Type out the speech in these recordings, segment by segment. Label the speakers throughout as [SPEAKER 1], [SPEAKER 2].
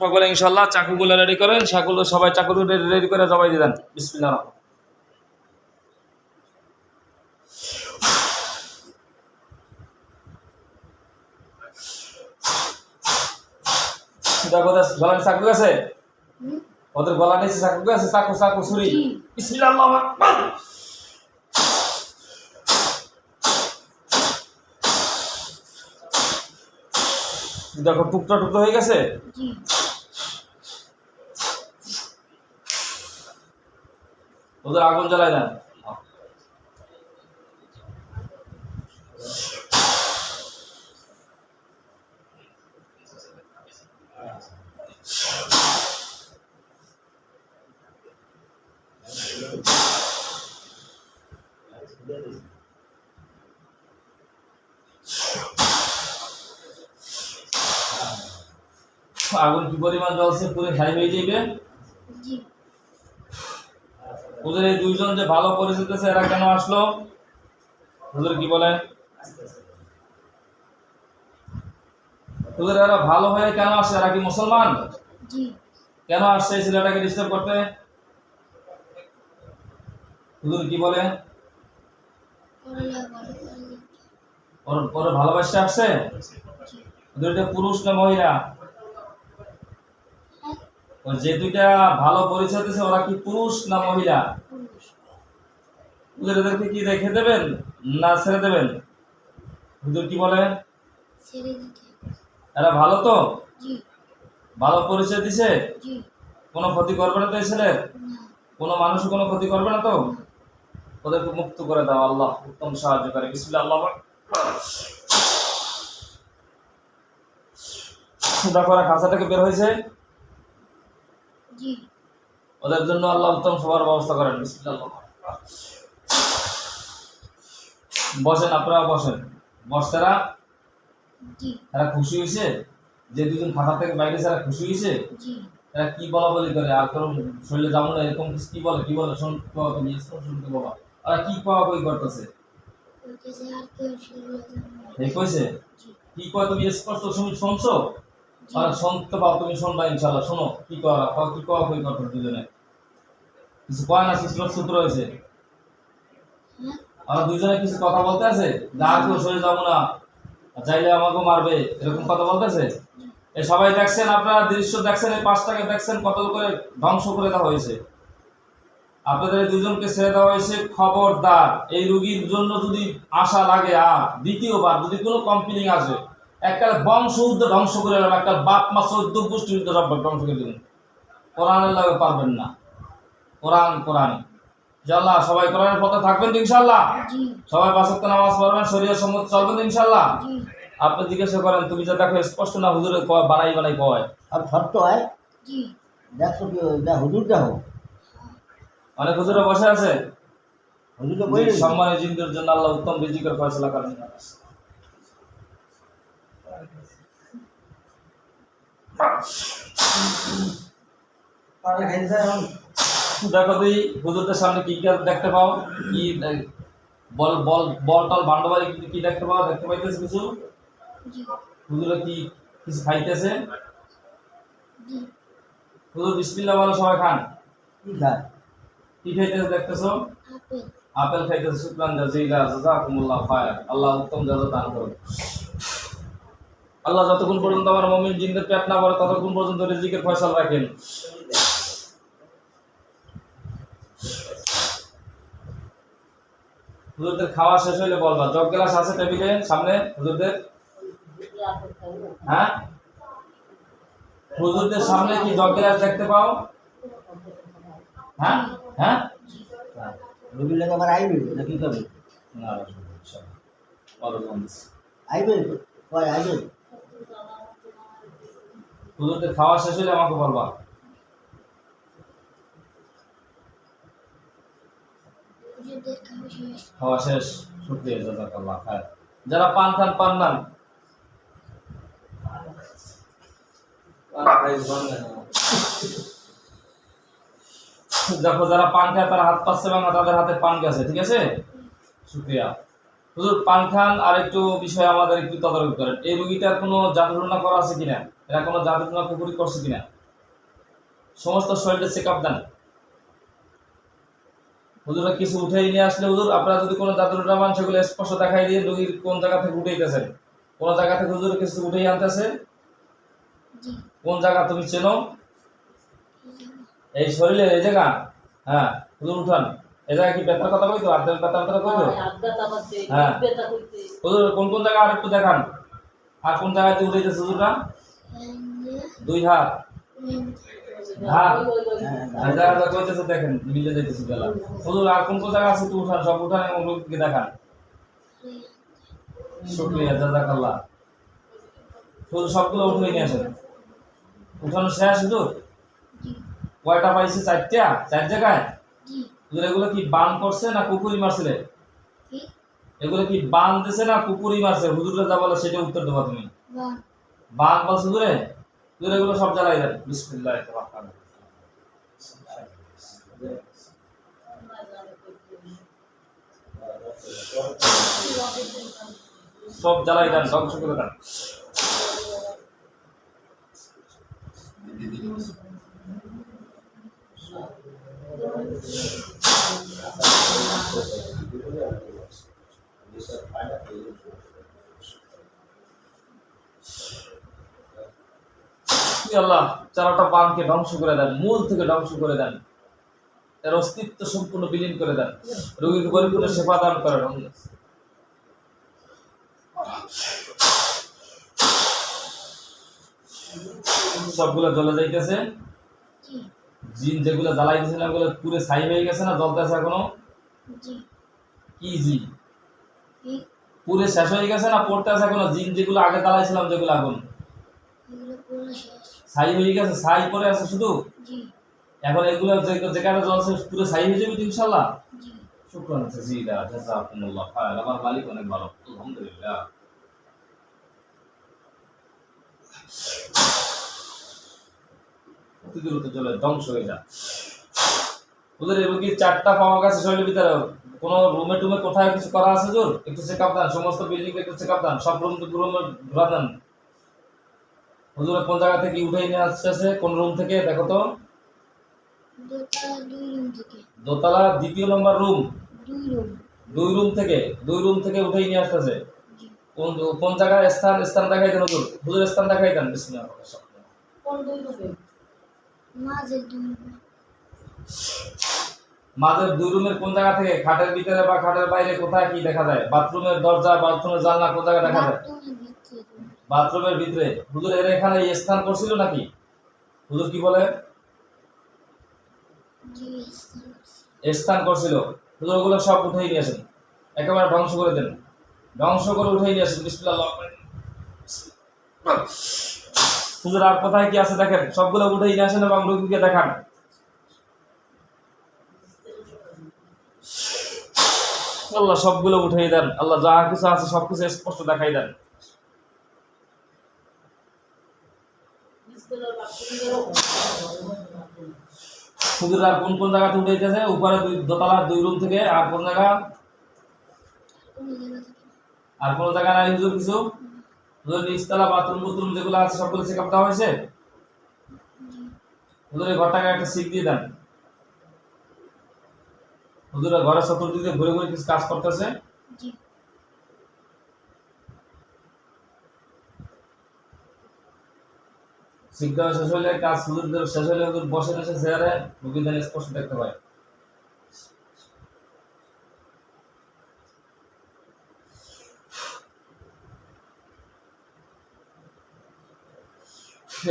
[SPEAKER 1] সকলে ইনশাল্লাহ চাকুগুলো রেডি করেন চাকুগুলো সবাই চাকুগুলো রেডি করে জবাই দিয়ে দেন। বিসমিল্লাহ দেখো চাকু আছে? ওদের গলা নিচে চাকু আছে? চাকু চাকু ছুরি। বিসমিল্লাহ আল্লাহু দেখো টুকটা টুকটা হয়ে গেছে? ওদের আগুন জ্বালায় দেন। আগুন কি পরিমাণ জ্বলছে? পুরো হাই হয়ে যাবে
[SPEAKER 2] জি।
[SPEAKER 1] ওদের এই দুইজন যে ভালো পরিচিত এরা কেন আসলো? ওদের কি বলে ওদের এরা ভালো হয়ে কেন আসছে? এরা কি মুসলমান? কেন আসছে এই ছেলেটাকে ডিস্টার্ব করতে? হুজুর কি বলে? ওর ওর ভালোবাসতে আসছে? এটা পুরুষ না মহিলা? যে দুইটা ভালো পরিচয় দিচ্ছে ওরা কি পুরুষ না মহিলা? হুজুর এদেরকে কি রেখে দেবেন না ছেড়ে দেবেন? হুজুর কি বলে? এরা ভালো তো? ভালো পরিচয় দিছে? কোনো ক্ষতি করবে না তো এই ছেলের? কোনো মানুষ কোনো ক্ষতি করবে না তো? ওদেরকে মুক্ত করে দাও আল্লাহ উত্তম সাহায্য করে। বিসমিল্লাহ আল্লাহ। দেখো ওরা খাঁচা থেকে বের হয়েছে।
[SPEAKER 2] জি।
[SPEAKER 1] ওদের জন্য আল্লাহ উত্তম সবার ব্যবস্থা করেন। বসেন আপনারা বসেন। বসতেরা এরা খুশি হয়েছে যে দুজন খাঁচা থেকে বাইরে এরা খুশি হয়েছে এরা কি বলা বলি করে? আর কারণ শরীরে যাব না এরকম কি বলে? কি বলে? শোন তুমি শুনতে বাবা। আর কি পাওয়া বই করতেছে? কইছে? কি কয় তুমি? স্পষ্ট শুনছো? শুনতে পাও তুমি শুনবা ইনশাল্লাহ শোনো কি করা কি বই করতে দুজনে। কিছু কয় না সূত্র সূত্র হয়েছে।
[SPEAKER 2] হ্যাঁ?
[SPEAKER 1] আর দুজনে কিছু কথা বলতে আছে? যা কেউ শরীরে যাব না। চাইলে আমাকে মারবে এরকম কথা বলতেছে এই সবাই দেখছেন আপনারা দৃশ্য দেখছেন এই পাঁচটাকে দেখছেন কত করে ধ্বংস করে দেওয়া হয়েছে। আপনাদের এই দুজনকে ছেড়ে দেওয়া হয়েছে খবরদার। এই রুগীর জন্য যদি আশা লাগে আর দ্বিতীয়বার যদি কোনো কমপ্লেন আসে একটা বংশ উদ্ধ ধ্বংস করে দেবেন একটা বাপ মা চোদ্দ গোষ্ঠী উদ্ধ সব ধ্বংস করে দেবেন কোরআনের লাগে পারবেন না। কোরআন কোরআন। ইনশাল্লাহ সবাই কোরআনের পথে থাকবেন তো ইনশাল্লাহ
[SPEAKER 2] জি।
[SPEAKER 1] সবাই পাঁচক নামাজ পড়বেন শরীরের সম্মত চলবেন তো ইনশাল্লাহ আপনি জিজ্ঞাসা করেন তুমি যা দেখো স্পষ্ট না হুজুরে কয় বানাই বানাই কয়?
[SPEAKER 3] আর শর্ত হয়
[SPEAKER 2] জি।
[SPEAKER 3] দেখছ কি যা হুজুর দেখো।
[SPEAKER 1] অনেক হুজুরে বসে আছে।
[SPEAKER 3] হুজুর বই
[SPEAKER 1] সম্মানের জিন্দের জন্য আল্লাহ উত্তম রিজিকের ফয়সলা করেন। দেখো তুই হুজুরদের সামনে কি কি দেখতে পাও? কি বল বল বল টল কি কি দেখতে পাও? দেখতে পাইতেছে কিছু? হুজুরে কি কিছু খাইতেছে? হুজুর বিসমিল্লাহ বলো সবাই খান।
[SPEAKER 3] কি খায়?
[SPEAKER 1] কি খাইতেছে দেখতেছো?
[SPEAKER 2] আপেল।
[SPEAKER 1] আপেল খাইতেছে শুক্রান জাজিলা জাজাকুমুল্লাহ খায়র আল্লাহ উত্তম জাজা দান করুন আল্লাহ যতক্ষণ পর্যন্ত আমার মমিন জিন্দের পেট না ভরে ততক্ষণ পর্যন্ত রিজিকের ফয়সাল রাখেন। হুজুরদের খাওয়া শেষ হইলে বলবা জগ গ্লাস আছে টেবিলে সামনে হুজুরদের? হ্যাঁ? হুজুরদের সামনে কি জগ গ্লাস দেখতে পাও? হ্যাঁ? হ্যাঁ?
[SPEAKER 3] রবির লাগে আবার আইবে? না কি করবে?
[SPEAKER 1] না
[SPEAKER 3] আইবে? কয় আইবে?
[SPEAKER 1] হুজুরদের খাওয়া শেষ হলে আমাকে বলবা।
[SPEAKER 2] খাওয়া শেষ।
[SPEAKER 1] শুক্রিয়া জাজাকাল্লাহ খায় যারা পান খান পান নান। দেখো যারা পান খায় তারা হাত পাচ্ছে না তাদের হাতে পান গেছে ঠিক আছে? শুক্রিয়া। হুজুর পান খান আর একটু বিষয় আমাদের একটু তদারক করেন। এই রুগীটার কোনো জাগরণা করা আছে কিনা? এরা কোনো জাদু টুনা কুকুরি করছে কিনা? সমস্ত শরীরে চেক আপ দেন। হুজুরা কিছু উঠেই নিয়ে আসলে হুজুর আপনারা যদি কোনো জাদুর নামান সেগুলো স্পষ্ট দেখাই দিয়ে রোগীর কোন জায়গা থেকে উঠেইতেছেন? কোন জায়গা থেকে হুজুর কিছু উঠেই আনতেছে কোন জায়গা তুমি চেনো?
[SPEAKER 2] এই
[SPEAKER 1] শরীরের এই জায়গা? হ্যাঁ হুজুর উঠান। এই জায়গা কি ব্যথার কথা কইতো? আর ব্যথা ব্যথা কইতো? হ্যাঁ। হুজুর কোন কোন জায়গা আর একটু দেখান। আর কোন জায়গায় উঠেইতেছে হুজুরটা দুই হাত। হাত। আর যা কইতেছে দেখেন মিলে যাইতেছে বেলা। হুজুর আর কোন কোন আছে তুই উঠান সব উঠান এবং লোককে দেখান। শুক্রিয়া জাজাকাল্লাহ হুজুর সবগুলো উঠে নিয়ে আসেন। উঠানো শেষ হুজুর? কয়টা পাইছে? চারটা? চার জায়গায়? হুজুর এগুলো কি বান করছে না কুকুরি মারছিলে এগুলো কি বান দিছে না কুকুরি মারছে? হুজুরে যা বলে সেটা উত্তর দেবা তুমি।
[SPEAKER 2] বান
[SPEAKER 1] বলছে হুজুরে হুজুর এগুলো সব জ্বালাই দেন। বিসমিল্লাহ সব জ্বালাই দেন, ধ্বংস করে দেন। ই আল্লাহ চারোটা বানকে ধ্বংস করে দেন মূল থেকে ধ্বংস করে দেন। এর অস্তিত্ব সম্পূর্ণ বিলীন করে দেন। রোগীকে পরিপূর্ণ সেবা দান করেন। সবগুলো জ্বলে যাইতেছে। জিন যেগুলো জ্বালাই দিয়েছিল ওগুলো পুরো ছাই হয়ে গেছে না জ্বলতেছে এখনও?
[SPEAKER 2] জি।
[SPEAKER 1] কি জিন? পুরে শেষ হয়ে গেছে না পড়তে আছে এখনও? জিন যেগুলো আগে জ্বালাইছিলাম যেগুলো আগুন
[SPEAKER 2] শেষ।
[SPEAKER 1] ছাই হয়ে গেছে ছাই পরে আছে শুধু? এখন এগুলো যে- যেখানে জ্বলছে পুরো ছাই হয়ে যাবে ইনশাল্লাহ?
[SPEAKER 2] জি।
[SPEAKER 1] শুক্রান জাজিলা জাযাকুমুল্লাহ খায়র আমার মালিক অনেক ভালো। আলহামদুলিল্লাহ। অতি দ্রুত চলে ধ্বংস হয়ে যা ওদের এই কি চারটা পাওয়া গেছে শরীরের ভিতরে? কোনো রুমে টুমে কোথায় কিছু করা আছে জোর একটু চেক আপ দেন সমস্ত বিল্ডিং একটু চেক আপ দেন। সব রুম রুমে ঘোরা দেন হুজুরে কোন জায়গা থেকে উঠে নিয়ে আসছে? কোন রুম থেকে? দেখো তো।
[SPEAKER 2] দোতলা দুই
[SPEAKER 1] দ্বিতীয় নম্বর রুম
[SPEAKER 2] দুই রুম
[SPEAKER 1] থেকে। দুই রুম থেকে উঠে নিয়ে আসতেছে। কোন কোন জায়গায় স্থান স্থান দেখাই দেন হুজুর? হুজুর স্থান দেখাই দেন বিসমিল্লাহ
[SPEAKER 2] মাঝের দুই রুম
[SPEAKER 1] মাঝের দুই রুমের কোন জায়গা থেকে? খাটের ভিতরে বা খাটের বাইরে কোথায় কি দেখা যায়? বাথরুমের দরজা বাথরুমের জানলা কোন জায়গায় দেখা যায়?
[SPEAKER 2] বাথরুমের ভিতরে।
[SPEAKER 1] হুজুর এর এখানে স্থান করছিল নাকি? হুজুর কি বলে?
[SPEAKER 2] স্থান
[SPEAKER 1] করছিল। হুজুর ওগুলো সব উঠেই নিয়ে আসেন। একেবারে ধ্বংস করে দেন। ধ্বংস করে উঠেই নিয়ে আসেন। বিসমিল্লাহ। হুজুর আর কোথায় কি আছে দেখেন? সবগুলো উঠেই নিয়ে আসেন এবং রোগীকে দেখান। আল্লাহ সবগুলো উঠেই দেন। আল্লাহ যা কিছু আছে সবকিছু স্পষ্ট দেখাই দেন। আর কোন কোন জায়গাতে উঠেইতেছে? উপরে দুই দোতলা দুই রুম থেকে আর কোন জায়গা। আর কোন জায়গা নাই হুজুর কিছু? হুজুর নিচতলা বাথরুম বুথরুম যেগুলো আছে সবগুলো চেক আপ দেওয়া হয়েছে? হুজুর এই ঘরটাকে একটা সিক দিয়ে দেন। হুজুরের ঘরের চতুর্দিকে ঘুরে ঘুরে কিছু কাজ করতেছে? দেওয়া শেষ হলে কাজ শেষ হলে বসে বসে চেয়ারে স্পষ্ট দেখতে পায়।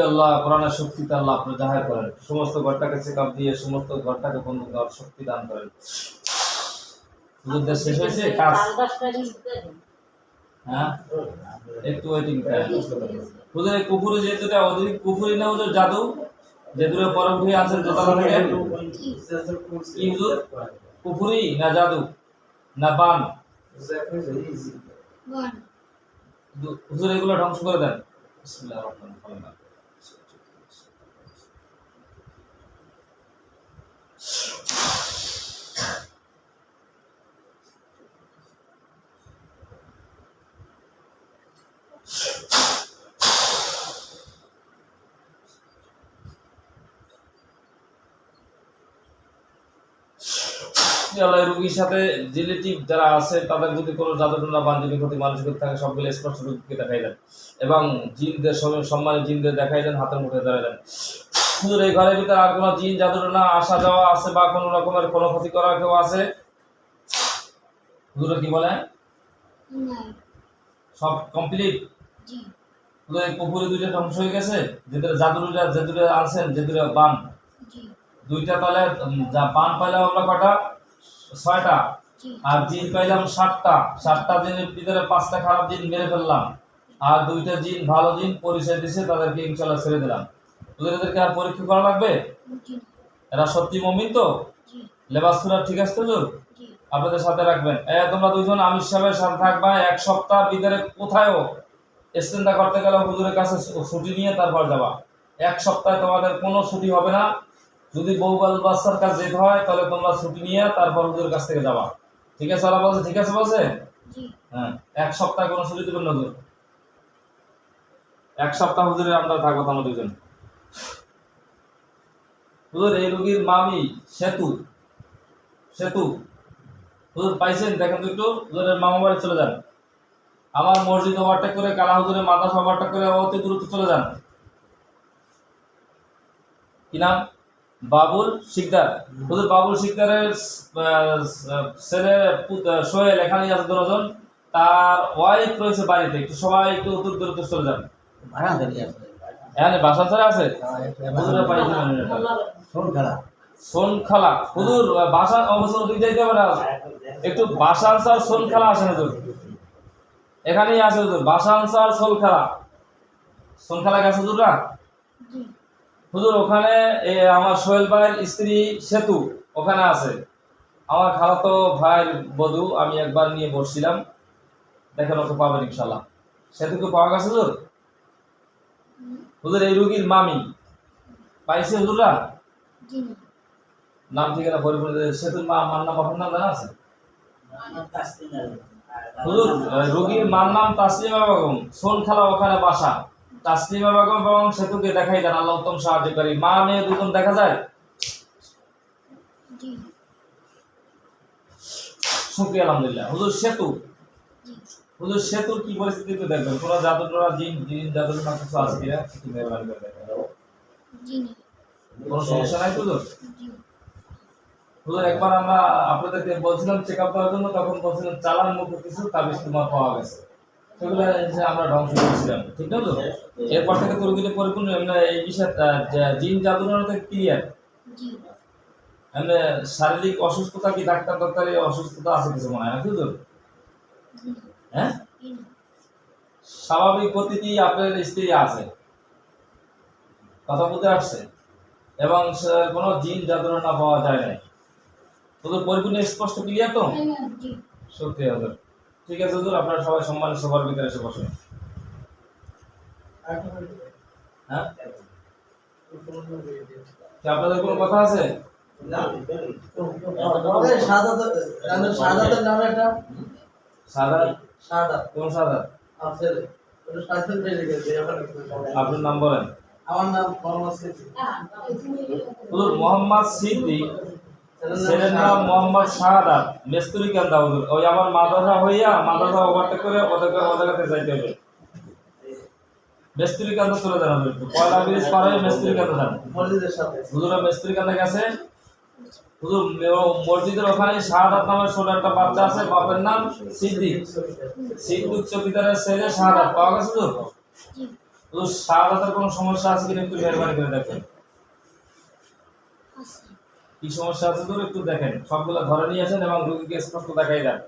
[SPEAKER 1] আল্লাহ, কোরআনের আল্লাহ আপনি জাহার করেন। সমস্ত ঘরটাকে চেক আপ দিয়ে সমস্ত ঘরটাকে বন্ধ করার শক্তি দান করেন। শেষ হয়েছে? কাজ? হ্যাঁ? একটু ওয়েটিং টাইম হুজুর কুকুরে যেহেতু এটা কুকুরি না জাদু। আছেন থেকে। কুকুরি না জাদু না বান।
[SPEAKER 2] বান।
[SPEAKER 1] দু- হুজুর এগুলো ধ্বংস করে দেন। বিসমিল্লাহির রহমানির রহিম। এই রোগীর সাথে রিলেটিভ যারা আছে তাদের যদি কোনো জাদুটনা বান্ধবী ক্ষতি মানসিক থাকে সবগুলো স্পষ্ট রোগীকে দেখাই দেন এবং জিনদের সম্মানিত জিনদের দেখাই দেন হাতের মুঠে ধরে দেন হুজুর এই ঘরের ভিতরে আর কোনো জিন জাদুটনা আসা যাওয়া আছে বা কোনো রকমের কোনো ক্ষতি করা কেউ আছে? হুজুরে কি বলে সব কমপ্লিট পুকুরে দুইটা ধ্বংস হয়ে গেছে? যেদের জাদুটা যে দুটো আনছেন যে দুটো বান দুইটা তাহলে যা বান পাইলাম আমরা কটা? ছয়টা। আর জিন পাইলাম সাতটা। সাতটা দিনের ভিতরে পাঁচটা খারাপ জিন মেরে ফেললাম। আর দুইটা জিন ভালো জিন পরিচয় দিছে তাদেরকে ইনশাল্লাহ ছেড়ে দিলাম। তোদের এদেরকে আর পরীক্ষা করা লাগবে? এরা সত্যি মমিন তো? লেবাস সুরা ঠিক আছে তো আপনাদের সাথে রাখবেন। এ তোমরা দুইজন আমির সাহেবের সাথে থাকবা এক সপ্তাহ ভিতরে কোথায়ও স্টেন্ডা করতে গেলে হুজুরের কাছে ছুটি নিয়ে তারপর যাবা। এক সপ্তাহে তোমাদের কোনো ছুটি হবে না। যদি বউ বাল বাচ্চার কাছে যেতে হয় তাহলে তোমরা ছুটি নিয়ে তারপর হুজুরের কাছ থেকে যাবা। ঠিক আছে ওরা বলছে ঠিক আছে বলছে? হ্যাঁ এক সপ্তাহ কোনো ছুটি দেবেন না এক সপ্তাহ হুজুরের আমরা থাকব তোমরা দুজন। হুজুর এই রোগীর মামি সেতু। সেতু। হুজুর পাইছেন? দেখেন তো একটু। হুজুরের মামা বাড়ি চলে যান। আমার মসজিদ ওভারটেক করে কালা হুজুরের মাদ্রাসা ওভারটেক করে অতি দ্রুত চলে যান। কি নাম? বাবুল শিকদার। হুজুর বাবুল শিকদারের ছেলে সোহেল এখানেই আছে দুজন। তার ওয়াইফ রয়েছে বাড়িতে। একটু সবাই একটু দূর দ্রুত চলে যান।
[SPEAKER 3] আছে।
[SPEAKER 1] এখানে বাসা ছাড়া আছে? হুজুরের বাড়ি
[SPEAKER 3] শোন খালা
[SPEAKER 1] হুজুর বাসা অবশ্য দিক যাইতে হবে না। একটু বাসা আনসার সোন খেলা আসেন হুজুর। এখানেই আছে হুজুর। বাসা আনসার সোল খেলা সোন গেছে হুজুররা?
[SPEAKER 2] জি।
[SPEAKER 1] হুজুর ওখানে আমার সোহেল ভাইয়ের স্ত্রী সেতু ওখানে আছে। আমার খালাতো ভাইয়ের বধু আমি একবার নিয়ে বসছিলাম। দেখেন ওকে পাবেন ইনশাল্লাহ সেতুকে পাওয়া গেছে হুজুর? হুজুর এই রুগীর মামি। পাইছে হুজুররা? নাম ঠিকানা পরিপূর্ণ সেতুর মা মার নাম বাবার নাম জানা আছে? হুজুর রোগীর মার নাম তাসলিমা বেগম। সোন খালা ওখানে বাসা। তাসলিমা বেগম এবং সেতুকে দেখাই দেন আল্লাহ উত্তম সাহায্যকারী মা মেয়ে দুজন দেখা যায়? শুক্রিয়া আলহামদুলিল্লাহ। হুজুর সেতু? হুজুর সেতুর কি দেখবেন। কোনো জাদু জিন জিন জাদু টোনা কিছু আছে কিনা? একটু মেহরবানি করে দেখবেন
[SPEAKER 2] জি।
[SPEAKER 1] কোনো সমস্যা নাই হুজুর? হুজুর একবার আমরা আপনাদেরকে বলছিলাম চেক আপ করার জন্য তখন বলছিলাম চালান মুখে কিছু তাবিজ তোমার পাওয়া গেছে। আমরা ধ্বংস করেছিলাম ঠিক না তো? এরপর থেকে পরিপূর্ণ এই বিষয়ে জিন ক্লিয়ার শারীরিক অসুস্থতা কি ডাক্তার ডাক্তারি অসুস্থতা আছে কিছু মনে হয় না
[SPEAKER 2] না
[SPEAKER 1] হ্যাঁ? স্বাভাবিক গতিতে আপনার স্ত্রী আছে। কথা বলতে আসছে এবং কোনো জিন জাদুরনা পাওয়া যায় নাই। তোদের পরিপূর্ণ স্পষ্ট ক্লিয়ার তো? সত্যি হাজার ঠিক আছে হুজুর আপনারা সবাই সম্মানের সবার ভিতরে এসে বসুন। হ্যাঁ? আপনাদের কোনো কথা আছে?
[SPEAKER 4] সাদাতের নামে একটা?
[SPEAKER 1] সাদা
[SPEAKER 4] সাদা
[SPEAKER 1] কোন সাদা আপনার নাম বলেন।
[SPEAKER 4] আমার নাম মোহাম্মদ সিদ্দিক।
[SPEAKER 1] মোহাম্মদ সিদ্দিক ছেলের নাম মোহাম্মদ শাহাদাত মেস্তুরি কেন্দা হুজুর ওই আমার মাদ্রাসা হইয়া মাদ্রাসা ওভারটেক করে ওদেরকে ওদের কাছে যাইতে হবে। মেস্তুরি কেন্দা চলে যান হুজুর একটু। পয়লা ব্রিজ পার হয়ে মেস্তুরি কেন্দা যান।
[SPEAKER 4] মসজিদের সাথে
[SPEAKER 1] হুজুরা মেস্তুরি কেন্দা গেছে হুজুর মসজিদের ওখানে শাহাদাত নামের ছোট একটা বাচ্চা আছে বাপের নাম সিদ্দিক। সিদ্দিক চকিদারের ছেলে শাহাদাত। পাওয়া গেছে তো? হুজুর শাহাদাতের কোনো সমস্যা আছে কিনা একটু মেহরবানি করে দেখেন। কি সমস্যা আছে তো একটু দেখেন। সবগুলো ধরে নিয়ে আসেন এবং রোগীকে স্পষ্ট দেখাই দেন।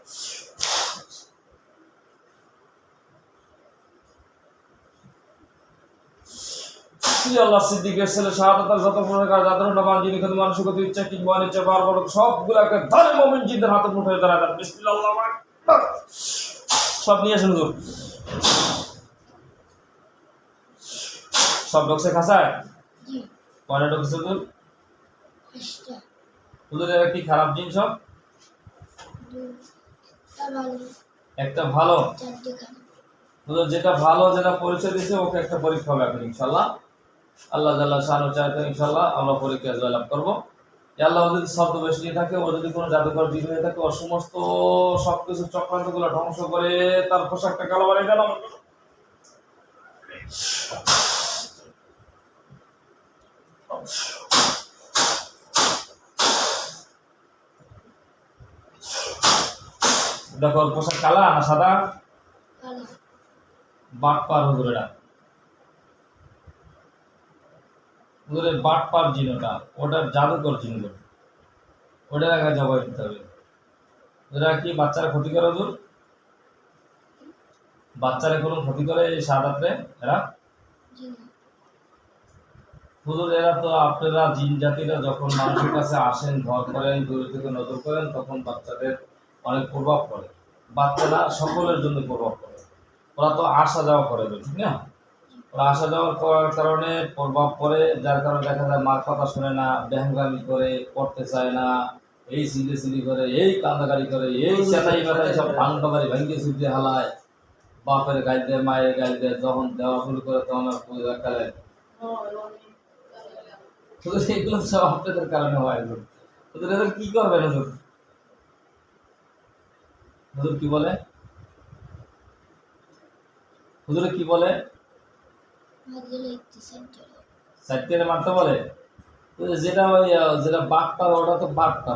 [SPEAKER 1] আল্লাহ সিদ্দিকের ছেলে শাহাদাতের যত প্রকার যাদের নামান যিনি কিন্তু মানুষের গতি ইচ্ছা কিংবা ইচ্ছা বারবার সবগুলোকে ধরে মমিন জিদের হাতে মুঠে ধরা দেন। বিসমিল্লাহ সব নিয়ে আসেন হুজুর। সব খাসায়
[SPEAKER 2] জি।
[SPEAKER 1] কয়টা ঢুকছে হুজুর?
[SPEAKER 2] পাঁচটা
[SPEAKER 1] হুজুর কি খারাপ জিনিস সব? একটা ভালো। হুজুর যেটা ভালো যেটা পরিচয় দিয়েছে ওকে একটা পরীক্ষা হবে এখন ইনশাল্লাহ আল্লাহ জাল্লাহ শাহানু চাইতে ইনশাল্লাহ আমরা পরীক্ষায় জয়লাভ করব। আল্লাহ যদি শব্দ বেশি নিয়ে থাকে ও যদি কোনো জাদুকর জিন হয়ে থাকে ও সমস্ত সবকিছু চক্রান্তগুলো ধ্বংস করে তার পোশাকটা কালো বানিয়ে গেল দেখো পোশাক কালা না সাদা? বাট পার হুজুরেরা। হুজুরের বাট পার জিন ওটা ওটার জাদুকর জিন ওটা ওটার আগে জবাই দিতে হবে। ওরা কি বাচ্চারা ক্ষতি করে হুজুর? বাচ্চারা কোনো ক্ষতি করে এই সাদাতে এরা? হুজুর এরা তো আপনারা জিন জাতিরা যখন মানুষের কাছে আসেন ঘর করেন দূর থেকে নজর করেন তখন বাচ্চাদের অনেক প্রভাব পড়ে। বাচ্চারা সকলের জন্য প্রভাব পড়ে। ওরা তো আসা যাওয়া করে তো, ঠিক না? ওরা আসা যাওয়া করার কারণে প্রভাব পড়ে যার কারণে দেখা যায় মার কথা শুনে না বেহঙ্গামি করে পড়তে চায় না এই সিলি সিলি করে এই কান্দাকারি করে এই চেতাই বেড়াই সব ভাঙটা বাড়ি ভাঙ্গে সুদ্ধে হালায়। বাপের গাল দেয় মায়ের গাল দেয় যখন দেওয়া শুরু করে তখন আর পুজো একালে শুধু এগুলো সব আপনাদের কারণে হয় ওদের এদের কি করবেন হুজুর কি বলে? হুজুরে কি বলে? সাইকেলে মারতে বলে? যেটা ওই যেটা ওটা তো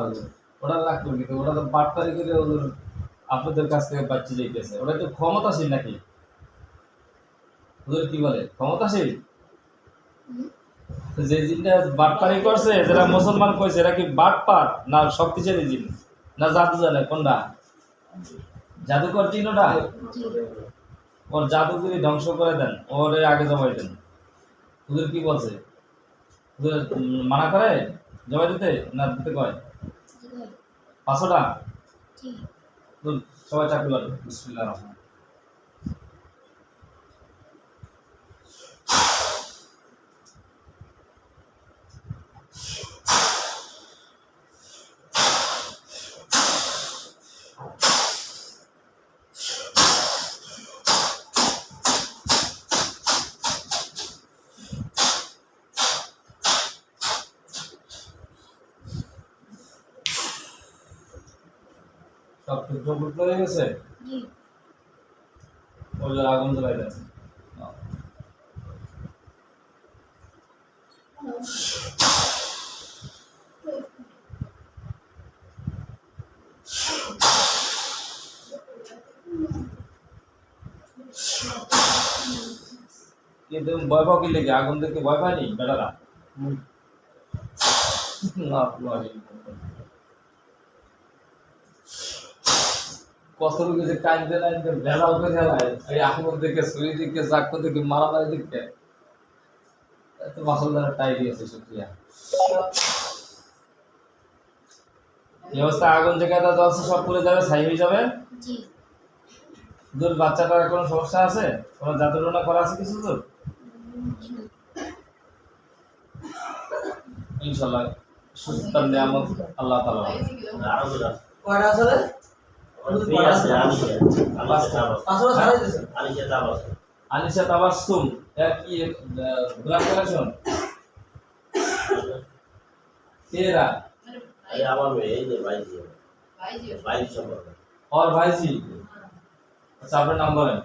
[SPEAKER 1] হুজুর। ওটা রাখবেন কিন্তু ওটা তো করে হুজুর আপনাদের কাছ থেকে বাচ্চা যাইতেছে। ওটা তো ক্ষমতাশীল নাকি? হুজুর কি বলে? ক্ষমতাশীল? যে জিনটা বাটপারি করছে যারা মুসলমান কইছে এরা কি বাটপার না শক্তিশালী জিন? না জাদু জানে কোনটা? জাদুকর চিহ্নটা? ওর
[SPEAKER 2] জাদু
[SPEAKER 1] ওর জাদুগুলি ধ্বংস করে দেন ওর আগে জমাই দেন। হুজুর কি বলছে? হুজুর মানা করে? জমা দিতে না দিতে কয়? পাঁচশোটা? সবাই চাকরি লাগবে বিসমিল্লাহ রহমান সব টুকরো টুকরো হয়ে গেছে
[SPEAKER 2] জি
[SPEAKER 1] ওদের আগুন জ্বালাই দেন কিন্তু ভয় পাও কি লেগে আগুন দেখে ভয় পায়নি বেটারা। না, বাড়ি। কত রোগী যে কাঁদতে নাইতে ভেজাল করে ফেলায় এই আগুন দেখে ছুরি দিকে চাক্কু দেখে মারামারি দিকে এত মাসলদারের টাই দিয়েছে শুক্রিয়া। এই অবস্থা আগুন জায়গায় জ্বলছে সব পুড়ে যাবে ছাই হয়ে যাবে?
[SPEAKER 2] জি।
[SPEAKER 1] তোর বাচ্চাটার কোনো সমস্যা আছে? কোনো জাদুটনা করা আছে কিছু তোর
[SPEAKER 2] জি না
[SPEAKER 1] ইনশাল্লাহ সুস্থতার নিয়ামত আল্লাহ তালা আনিসা তাবাসসুম এর কি ব্লাড কালেকশন তেরা। और ভাইজি আচ্ছা আপনার নাম বলেন?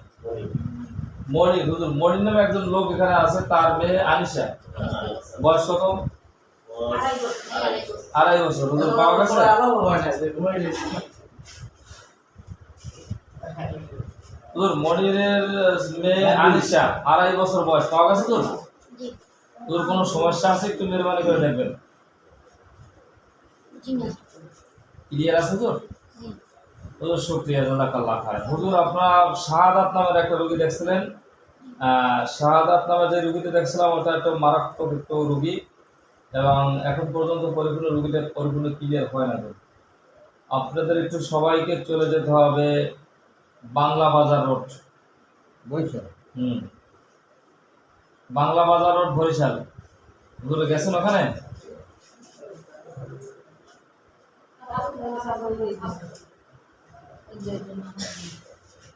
[SPEAKER 1] হুজুর মনির নামে একজন লোক এখানে আছে তার মেয়ে আনিশা বয়স কত? আড়াই বছর হুজুর পাওয়া গেছে
[SPEAKER 4] আলাদা না যে ঘুমাই দিয়েছে
[SPEAKER 1] হুজুর মনিরের মেয়ে আনিশা আড়াই বছর বয়স পাওয়া গেছে তোর? তোর কোনো সমস্যা আছে? একটু মেহরবানি করে দেখবেন। ক্লিয়ার আছে তোর?
[SPEAKER 2] জি।
[SPEAKER 1] হুজুর শুক্রিয়া জাজাকাল্লাহ খায় হুজুর আপনার শাহাদাত নামের একটা রোগী দেখছিলেন। আহ, শাহাদাত নামের যে রুগীতে দেখছিলাম ওটা একটা মারাত্মক একটু রুগী। এবং এখন পর্যন্ত পরিপূর্ণ রুগীটা পরিপূর্ণ ক্লিয়ার হয় না। আপনাদের একটু সবাইকে চলে যেতে হবে বাংলা বাজার রোড।
[SPEAKER 3] বলছো
[SPEAKER 1] হুম। বাংলা বাজার রোড বরিশাল। হুজুরে গেছেন ওখানে?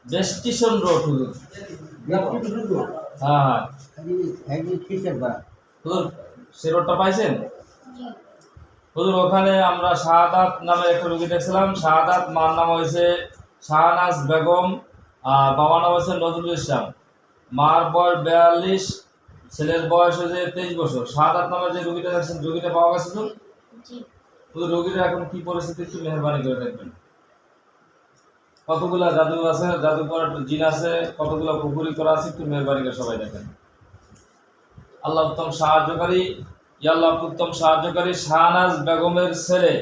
[SPEAKER 1] ডেস্টিশন রোড হুজুর। হ্যাঁ হ্যাঁ। হুজুর সে রোডটা পাইছেন? হুজুর ওখানে আমরা শাহাদাত নামে একটা রুগী দেখছিলাম। শাহাদাত মার নাম হয়েছে শাহনাজ বেগম আর বাবার নাম হয়েছে নজরুল ইসলাম। মার বয়স বিয়াল্লিশ ছেলের বয়স হয়েছে তেইশ বছর। শাহাদাত নামে যে রুগীটা দেখছেন রুগীটা পাওয়া গেছে তো রোগীটা এখন কি পরিস্থিতি একটু মেহরবানি করে দেখবেন। কতগুলা জাদু আছে জাদুকর জিন আছে কতগুলা পুকুরি করা আছে একটু মেহরবানি করে সবাই দেখেন। আল্লাহ উত্তম সাহায্যকারী ইয়াল্লাহ উত্তম সাহায্যকারী শাহনাজ বেগমের ছেলে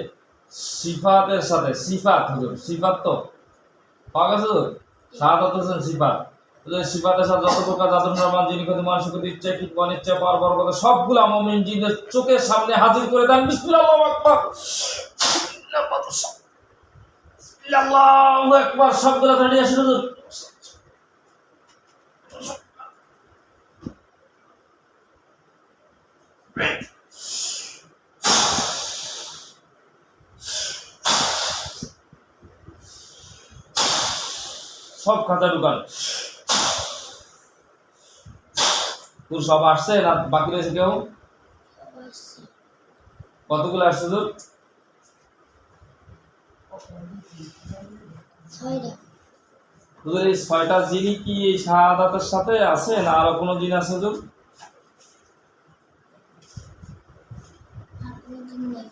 [SPEAKER 1] সিফাতের সাথে, সিফাত হুজুর, সিফাত তো। পাওয়া গেছে তো শাহাদাত হোসেন সিফাত। হুজুর সিফাতের সাথে যত প্রকার জাদুর রহমান যিনি মানুষের প্রতি ইচ্ছা কি অনিচ্ছা পাওয়ার বড় কথা সবগুলো মমিন জিনের চোখের সামনে হাজির করে দেন। বিসমিল্লাহ আকবার। বিসমিল্লাহ আকবার। সবগুলো দাঁড়িয়ে আসুন হুজুর। সব খাতা ঢুকান তোর সব আসছে না বাকি রয়েছে কেউ? কতগুলো আসছে তোর?
[SPEAKER 2] ছয়টা।
[SPEAKER 1] তোদের এই ছয়টা জিনই কি এই শাহাদাতের সাথে আছে না আরও কোনো জিন আছে তোর
[SPEAKER 2] আর কোনো দিন নেই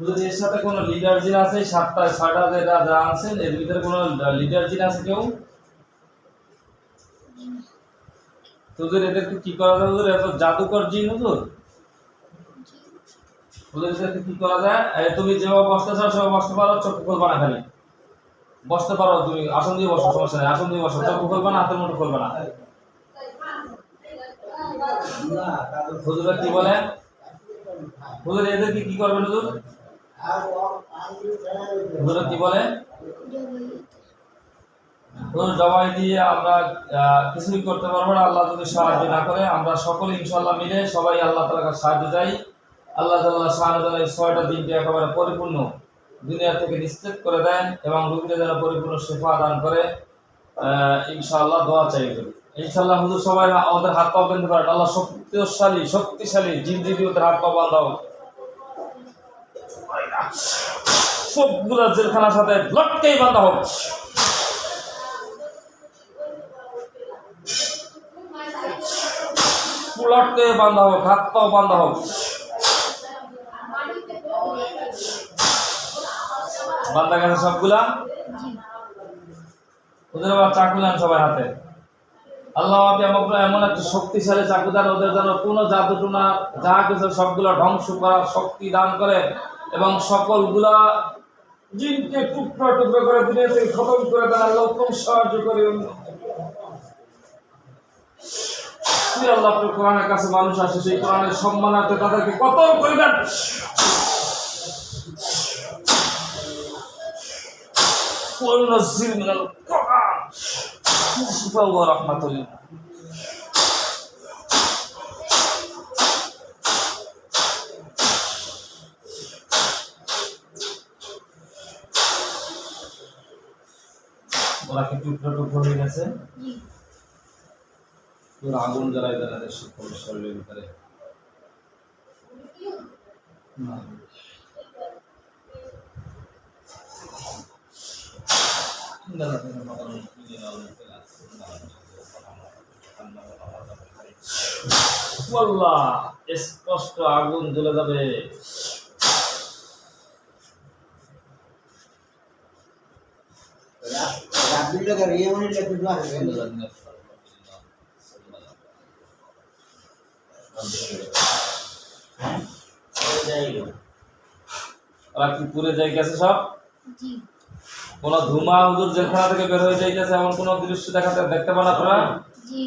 [SPEAKER 1] এর সাথে কোনো লিডার জিন আছে সাতটা ছয়টা যেটা যা আনছেন এর ভিতরে কোনো লিডার জিন আছে কেউ? তোদের এদেরকে কি করা যায়? তোদের এত জাদুকর জিন হুজুর তোদের এদেরকে কি করা যায়? তুমি যেভাবে বসতে চাও সেভাবে বসতে পারো চোখ খুলবা না খালি। বসতে পারো তুমি আসন দিয়ে বসো সমস্যা নেই আসন দিয়ে বসো চোখ খুলবা না হাতের মুঠো খুলবা না। হুজুরা কি বলে? হুজুর এদেরকে কি করবেন হুজুর? কি
[SPEAKER 2] জবাই
[SPEAKER 1] দিয়ে আমরা কিছুই করতে পারব না। আল্লাহ যদি সাহায্য না করে, আমরা সকলে ইনশাল্লাহ মিলে সবাই আল্লাহ সাহায্য চাই। আল্লাহ তাল্লাহ সাহায্য ছয়টা দিনটি একেবারে পরিপূর্ণ দুনিয়া থেকে নিশ্চিত করে দেন এবং রুগীরা যেন পরিপূর্ণ শেফা দান করে ইনশাআল্লাহ দোয়া চাই করি ইনশাআল্লাহ হুজুর সবাই আমাদের হাত পা বেঁধে পারেন আল্লাহ শক্তিশালী শক্তিশালী জিন জিদি ওদের হাত পা সবগুলা জেলখানার সাথে লটকেই বাঁধা হোক লটকে হোক হাত পাও হোক গেছে সবগুলা? ওদের আবার চাকু নেন সবাই হাতে। আল্লাহ আপনি এমন একটা শক্তিশালী চাকু দেন, ওদের যেন কোনো জাদু টুনা যা কিছু সবগুলো ধ্বংস করার শক্তি দান করে এবং সকলগুলা জিনকে টুকরা টুকরা করে দুনিয়া থেকে খতম করে দেন আল্লাহ উত্তম সাহায্য করে তুই আল্লাহ আপনার কোরআনের কাছে মানুষ আসে সেই কোরআনের সম্মানার্থে তাদেরকে কত করে দেন وننزل من القرآن شفاء ورحمة لله টুকরো টুকরো হয়ে গেছে তোর আগুন সকল শরীরের ভিতরে। স্পষ্ট আগুন জ্বলে যাবে। ওরা কি পুরে যাই গেছে সব কোন ধুমা হুজুর জেলখানা থেকে বের হয়ে যাইতেছে এমন কোন দৃশ্য দেখাতে দেখতে পান আপনারা?
[SPEAKER 2] জি।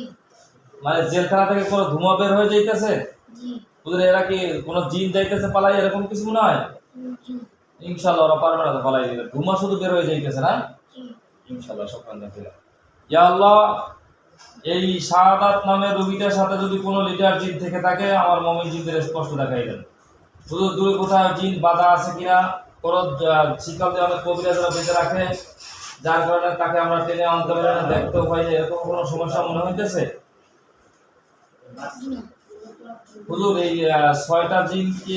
[SPEAKER 1] মানে জেলখানা থেকে কোনো ধুমা বের হয়ে যাইতেছে?
[SPEAKER 2] জি।
[SPEAKER 1] হুজুর এরা কি কোনো জিন যাইতেছে পালাই? এরকম কিছু
[SPEAKER 2] জি।
[SPEAKER 1] ইনশাল্লাহ ওরা পারবে না পালাই ধুমা শুধু বের হয়ে যাইতেছে না? এই সাথে যদি কোনো লিডার জিন থেকে থাকে, আমার মমিন জিনদের স্পষ্ট দেখাই দেন। শুধু দূরে কোথাও জিন বাধা আছে কিনা? কোনো দিয়ে অনেক বেঁধে রাখে, যার কারণে তাকে আমরা টেনে আনতে পারি না, দেখতেও পাই এরকম কোনো সমস্যা মনে হইতেছে? হুজুর, এই ছয়টা জিন কি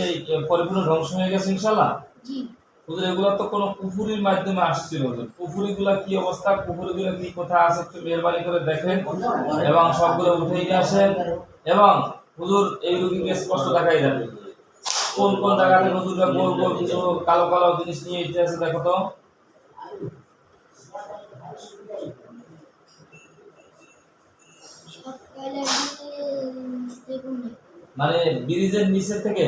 [SPEAKER 1] পরিপূর্ণ ধ্বংস হয়ে গেছে ইনশাল্লাহ এগুলো তো কোনো কুফুরির মাধ্যমে আসছিল হুজুর কুফুরিগুলা কি অবস্থা? কুফুরিগুলো কি কোথায় আছে একটু মেহরবানি করে দেখেন এবং সবগুলো উঠে নিয়ে আসেন এবং হুজুর এই রুগীকে স্পষ্ট দেখাই যাবে কোন কোন জায়গাতে হুজুররা গোল গোল কিছু কালো কালো জিনিস নিয়ে আছে দেখো তো। মানে ব্রিজের নিচে থেকে?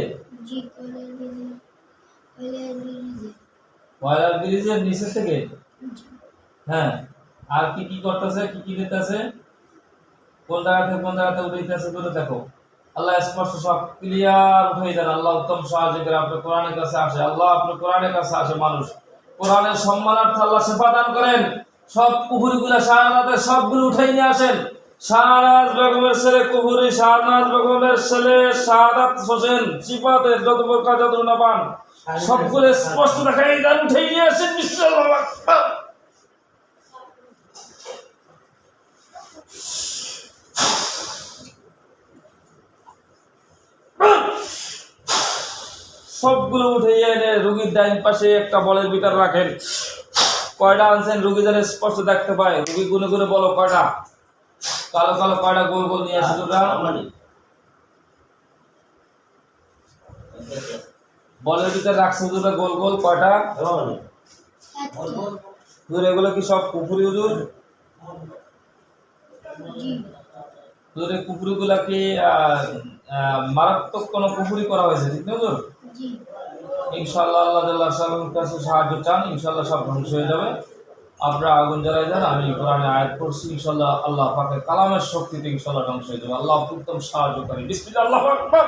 [SPEAKER 1] কয়লার ব্রিজের নিচে থেকে? হ্যাঁ। আর কি কি করতেছে, কি কি দিতেছে? কোন জায়গা থেকে কোন জায়গাতে উঠাইতেছে করে দেখো। আল্লাহ স্পষ্ট সব ক্লিয়ার উঠাই দেন। আল্লাহ উত্তম সাহায্য করে আপনার কোরআনের কাছে আসে। আল্লাহ আপনার কোরআনের কাছে আসে মানুষ। কোরআনের সম্মানার্থে আল্লাহ সেবা দান করেন। সব কুহুরিগুলা শাহনাতে সবগুলো উঠাই নিয়ে আসেন। শাহনাজ বেগমের ছেলে কুহুরি শাহনাজ বেগমের ছেলে শাহাদাত হোসেন সিফাতের যত প্রকার যত না পান সবগুলো স্পষ্ট দেখাই দেন উঠাই নিয়ে আসেন, বিশ্বআল্লাহ সবগুলো উঠে এনে রুগীর ডাইন পাশে একটা বলের ভিতর রাখেন। কয়টা আনছেন? রুগী যেন স্পষ্ট দেখতে পায়। রুগী গুনে গুনে বলো, কয়টা? কালো কালো, কয়টা গোল গোল নিয়ে আসে বলের ভিতরে রাখছে দুটো গোল গোল কয়টা? হুজুর এগুলো কি সব পুকুরি হুজুর? হুজুর এই পুকুরিগুলা কি মারাত্মক কোনো পুকুরি করা হয়েছে ঠিক না হুজুর?
[SPEAKER 2] জি।
[SPEAKER 1] আল্লাহ সালামের কাছে সাহায্য চান ইনশাআল্লাহ সব ধ্বংস হয়ে যাবে। আপনারা আগুন জ্বালাই যান আমি কোরআনে আয়াত পড়ছি ইনশাআল্লাহ আল্লাহ পাকের কালামের শক্তিতে ইনশাআল্লাহ ধ্বংস হয়ে যাবে। আল্লাহ উত্তম সাহায্যকারী। বিসমিল্লাহ আল্লাহু আকবার।